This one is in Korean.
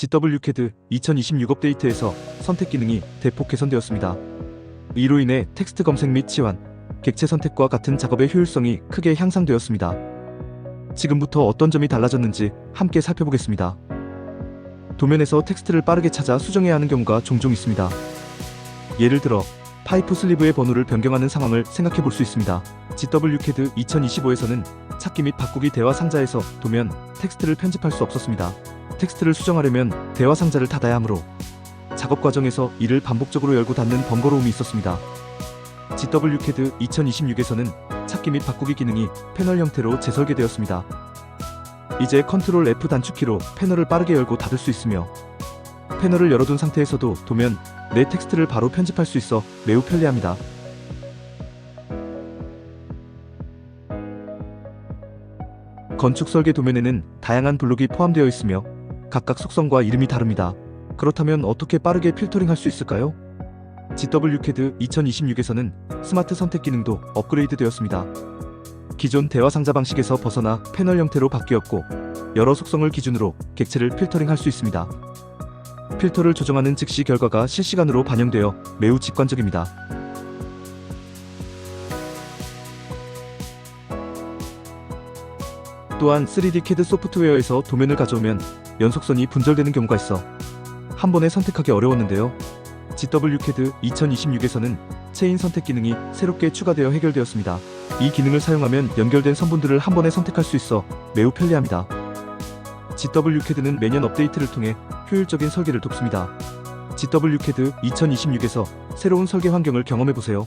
GWCAD 2026 업데이트에서 선택 기능이 대폭 개선되었습니다. 이로 인해 텍스트 검색 및 치환, 객체 선택과 같은 작업의 효율성이 크게 향상되었습니다. 지금부터 어떤 점이 달라졌는지 함께 살펴보겠습니다. 도면에서 텍스트를 빠르게 찾아 수정해야 하는 경우가 종종 있습니다. 예를 들어 파이프 슬리브의 번호를 변경하는 상황을 생각해 볼 수 있습니다. GWCAD 2025에서는 찾기 및 바꾸기 대화 상자에서 도면, 텍스트를 편집할 수 없었습니다. 텍스트를 수정하려면 대화 상자를 닫아야 하므로 작업 과정에서 이를 반복적으로 열고 닫는 번거로움이 있었습니다. GWCAD 2026에서는 찾기 및 바꾸기 기능이 패널 형태로 재설계되었습니다. 이제 컨트롤 F 단축키로 패널을 빠르게 열고 닫을 수 있으며 패널을 열어둔 상태에서도 도면 내 텍스트를 바로 편집할 수 있어 매우 편리합니다. 건축 설계 도면에는 다양한 블록이 포함되어 있으며 각각 속성과 이름이 다릅니다. 그렇다면 어떻게 빠르게 필터링 할 수 있을까요? GWCAD 2026에서는 스마트 선택 기능도 업그레이드 되었습니다. 기존 대화 상자 방식에서 벗어나 패널 형태로 바뀌었고 여러 속성을 기준으로 객체를 필터링 할 수 있습니다. 필터를 조정하는 즉시 결과가 실시간으로 반영되어 매우 직관적입니다. 또한 3D CAD 소프트웨어에서 도면을 가져오면 연속선이 분절되는 경우가 있어 한 번에 선택하기 어려웠는데요. GWCAD 2026에서는 체인 선택 기능이 새롭게 추가되어 해결되었습니다. 이 기능을 사용하면 연결된 선분들을 한 번에 선택할 수 있어 매우 편리합니다. GWCAD는 매년 업데이트를 통해 효율적인 설계를 돕습니다. GWCAD 2026에서 새로운 설계 환경을 경험해 보세요.